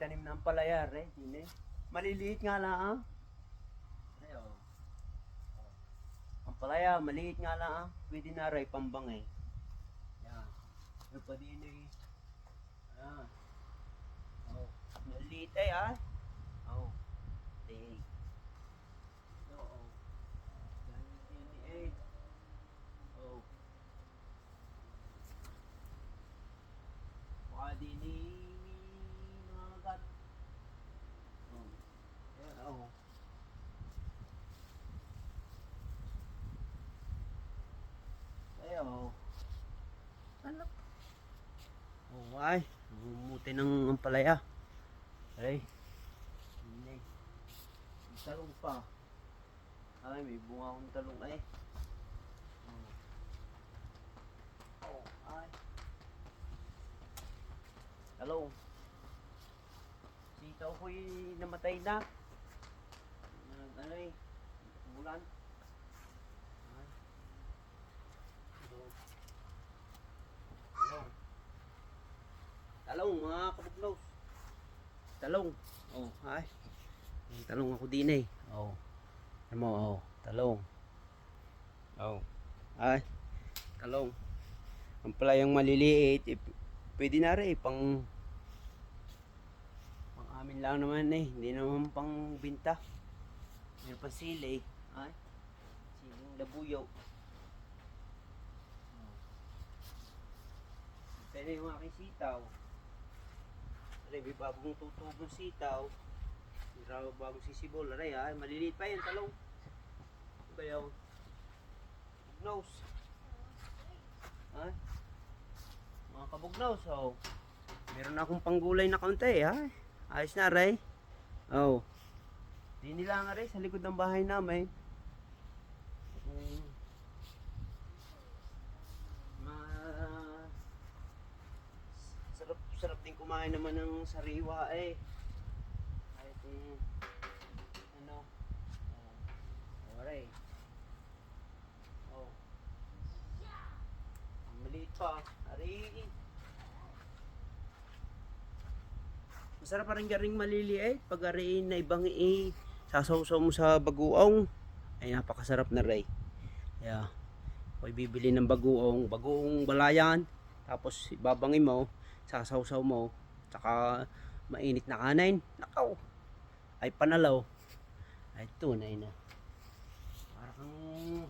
tanim ng palaya, re. Hindi. Maliliit nga lang, ah. Ayaw. Ang palaya, maliit nga lang, ah. Pwede na, re, pambang, eh. Yan. Ano pa din, eh. Ayan. Oh. Maliit, eh, ah. Oh. Day. Oo. Ganyan din, eh. Oh. Baka di ni mga gat. Oh. Ayan, oh. Ayan, oh. Ano? Oh, ay. Bumuti ng ampalaya. Ay. Hindi. Talong pa. Ay, may bunga akong talong ay. Oh. Ay. Talong. Sitaw ko'y namatay na. Ano eh, ulan. Ay. Talong. Talong. Talong, mga kabuglaws. Talong. Oh, ay. Talong ako din eh. Oh. Ano mo, oh. Talong. Oh. Ay. Talong. Ang palayang maliliit, eh, pwede na rin, eh, pang pang amin lang naman eh. Hindi naman pang binta. Meron pa sili. Ay. Siling labuyaw. Oh. Pwede yung aking sitaw. Aray, may bagong tutubong sitaw. May bagong sisibol. Aray, ay, maliliit pa yan, talong. Ano ba yun? Bugnaws. Ay. Mga kabugnaws, oh. Meron akong panggulay na kaunti, ha? Ayos na, Aray. Oh. Di nila nga, Aray, sa likod ng bahay namin. Kumain naman ng sariwa eh. Kahit eh, ano. Oh, alright. Oh. Ang maliit pa. Ari. Masarap pa rin garing maliliit pag ari na ibang i sasawsaw mo sa bagoong. Ay napakasarap na ray. Yeah. Ako'y bibili ng bagoong, bagoong balayan. Tapos ibabangin mo, sasawsaw mo, tsaka mainit na kanin. Nakaw. Ay panalaw. Ay tunay na. Parang